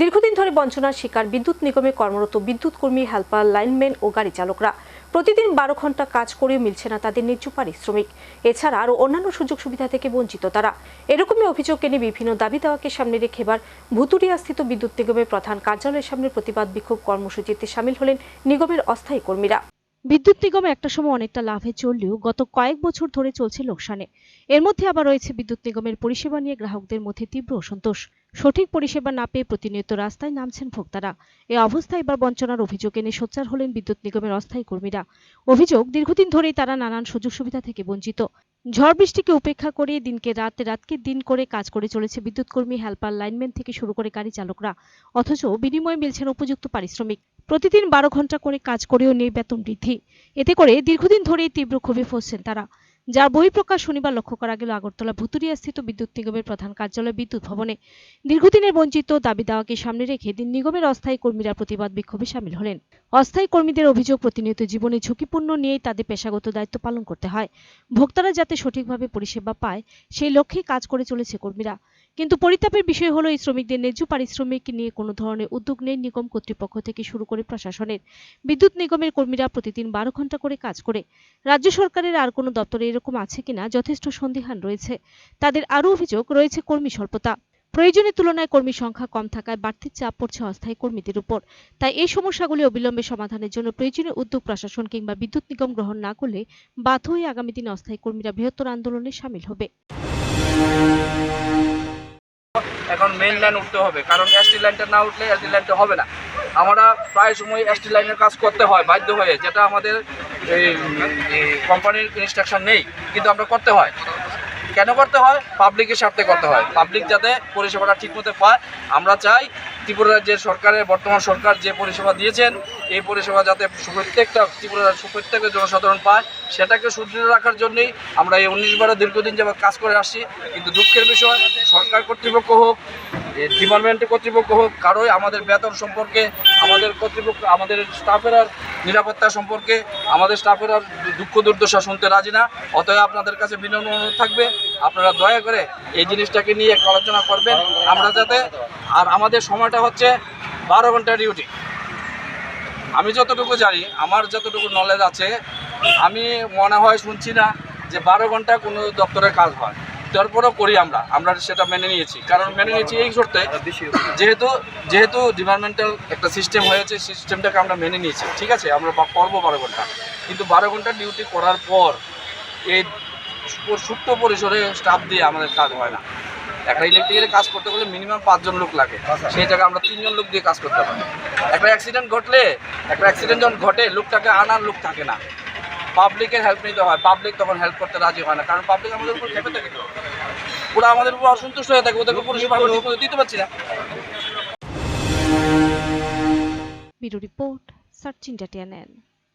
দীর্ঘদিন ধরে বঞ্চনার শিকার বিদ্যুৎ নিগমে কর্মরত বিদ্যুৎ কর্মী, হেল্পার, লাইনম্যান ও গাড়ি চালকরা। প্রতিদিন বারো ঘণ্টা কাজ করেও মিলছে না তাদের ন্যায্য পারিশ্রমিক। এছাড়া আরও অন্যান্য সুযোগ সুবিধা থেকে বঞ্চিত তারা। এরকমই অভিযোগ এনে বিভিন্ন দাবি দাওয়াকে সামনে রেখে এবার ভুতুরিয়াস্থিত বিদ্যুৎ নিগমের প্রধান কার্যালয়ের সামনে প্রতিবাদ বিক্ষোভ কর্মসূচিতে সামিল হলেন নিগমের অস্থায়ী কর্মীরা। বিদ্যুৎ নিগম একটা সময় অনেকটা লাভে চললেও গত কয়েক বছর ধরে চলছে লোকসানে। এর মধ্যে আবার রয়েছে বিদ্যুৎ নিগমের পরিষেবা নিয়ে গ্রাহকদের মধ্যে তীব্র অসন্তোষ। সঠিক পরিষেবা না পেয়ে প্রতিনিয়ত রাস্তায় নামছেন ভোক্তারা। এ অবস্থায় এবার বঞ্চনার অভিযোগ এনে সোচ্চার হলেন বিদ্যুৎ নিগমের অস্থায়ী কর্মীরা। অভিযোগ, দীর্ঘদিন ধরেই তারা নানান সুযোগ সুবিধা থেকে বঞ্চিত। ঝড় বৃষ্টিকে উপেক্ষা করে দিনকে রাত, রাতকে দিন করে কাজ করে চলেছে বিদ্যুৎ কর্মী, হেল্পার, লাইনম্যান থেকে শুরু করে গাড়ি চালকরা। অথচ বিনিময়ে মিলছে না উপযুক্ত পারিশ্রমিক। প্রতিদিন বারো ঘণ্টা করে কাজ করেও নেই বেতন বৃদ্ধি। এতে করে দীর্ঘদিন ধরেই তীব্র ক্ষোভে ফসছেন তারা। যার বহিঃপ্রকাশ শনিবার লক্ষ্য করা গেল আগরতলা ভুতুরিয়া স্থিত বিদ্যুৎ নিগমের প্রধান কার্যালয় বিদ্যুৎ ভবনে। দীর্ঘদিনের বঞ্চিত দাবি দাওয়াকে সামনে রেখে দিন নিগমের অস্থায়ী কর্মীরা প্রতিবাদ বিক্ষোভে সামিল হলেন। অস্থায়ী কর্মীদের অভিযোগ, প্রতিনিয়ত জীবনে ঝুঁকিপূর্ণ নিয়েই তাদের পেশাগত দায়িত্ব পালন করতে হয়। ভোক্তারা যাতে সঠিকভাবে পরিষেবা পায়, সেই লক্ষ্যে কাজ করে চলেছে কর্মীরা। কিন্তু পরিতাপের বিষয় হলো, এই শ্রমিকদের ন্যায্য পারিশ্রমিক নিয়ে কোনো ধরনের উদ্যোগ নেই নিগম কর্তৃপক্ষ থেকে শুরু করে প্রশাসনের। বিদ্যুৎ নিগমের কর্মীরা প্রতিদিন বারো ঘণ্টা করে কাজ করে। রাজ্য সরকারের আর কোনো দপ্তরে এরকম আছে কিনা যথেষ্ট সন্দিহান রয়েছে। তাদের আরও অভিযোগ রয়েছে কর্মী স্বল্পতা। প্রয়োজনের তুলনায় কর্মী সংখ্যা কম থাকায় বাড়তি চাপ পড়ছে অস্থায়ী কর্মীদের উপর। তাই এই সমস্যাগুলি অবিলম্বে সমাধানের জন্য প্রয়োজনীয় উদ্যোগ প্রশাসন কিংবা বিদ্যুৎ নিগম গ্রহণ না করলে বাধ্য হয়ে আগামী দিনে অস্থায়ী কর্মীরা বৃহত্তর আন্দোলনে সামিল হবে। এখন মেইন লাইন উঠতে হবে। কারণ এসটি লাইনটা না উঠলে এসটি লাইনটা হবে না। আমরা প্রায় সময় এসটি লাইনের কাজ করতে হয়, বাধ্য হয়ে, যেটা আমাদের কোম্পানির ইনস্ট্রাকশন নেই, কিন্তু আমরা করতে হয়। কেন করতে হয়? পাবলিকের স্বার্থে করতে হয়। পাবলিক যাতে পরিষেবাটা ঠিক মতো পায়, আমরা চাই ত্রিপুরা রাজ্যের সরকারের, বর্তমান সরকার যে পরিষেবা দিয়েছেন, এই পরিষেবা যাতে প্রত্যেকটা ত্রিপুরা প্রত্যেকের জনসাধারণ পায়, সেটাকে সুদৃঢ় রাখার জন্যই আমরা এই উনিশ বারো দীর্ঘদিন যাবৎ কাজ করে আসছি। কিন্তু দুঃখের বিষয়, সরকার কর্তৃপক্ষ হোক ডিপার্টমেন্টের কর্তৃপক্ষ হোক, কারোই আমাদের বেতন সম্পর্কে, আমাদের কর্তৃপক্ষ, আমাদের স্টাফেরা নিরাপত্তা সম্পর্কে আমাদের স্টাফেরা দুঃখ দুর্দশা শুনতে রাজি না। অতএব আপনাদের কাছে বিনম্র অনুরোধ থাকবে, আপনারা দয়া করে এই জিনিসটাকে নিয়ে একটু আলোচনা করবেন। আমরা যাতে আর আমাদের সময়টা হচ্ছে বারো ঘণ্টা ডিউটি আমি যতটুকু জানি, আমার যতটুকু নলেজ আছে, আমি মনে হয় শুনছি না যে বারো ঘণ্টা কোনো দপ্তরের কাজ হয়। তারপরেও করি আমরা। আমরা সেটা মেনে নিয়েছি। কারণ মেনে নিয়েছি এই শর্তে যেহেতু যেহেতু ডিপার্টমেন্টাল একটা সিস্টেম হয়েছে সিস্টেমটাকে আমরা মেনে নিয়েছি। ঠিক আছে? আমরা করব বারো ঘণ্টা। কিন্তু বারো ঘণ্টা ডিউটি করার পর এই সুপ্ত পরিসরে স্টাফ দিয়ে আমাদের কাজ হয় না। একটা ইলেকট্রিকের কাজ করতে গেলে মিনিমাম পাঁচজন লোক লাগে। সেই জায়গায় আমরা তিনজন লোক দিয়ে কাজ করতে পারি। একটা অ্যাক্সিডেন্ট ঘটলে একটা অ্যাক্সিডেন্ট যখন ঘটে লোকটাকে আনার লোক থাকে না। পাবলিকের হেল্প নিতে হয়। পাবলিক তখন হেল্প করতে রাজি হয় না। কারণ পাবলিক আমাদের উপর খেপে থাকে। ওরা আমাদের উপর অসন্তুষ্ট হয়ে থাকে। ওদেরকে পরিষেবা দিতে পারছি না। Report, search India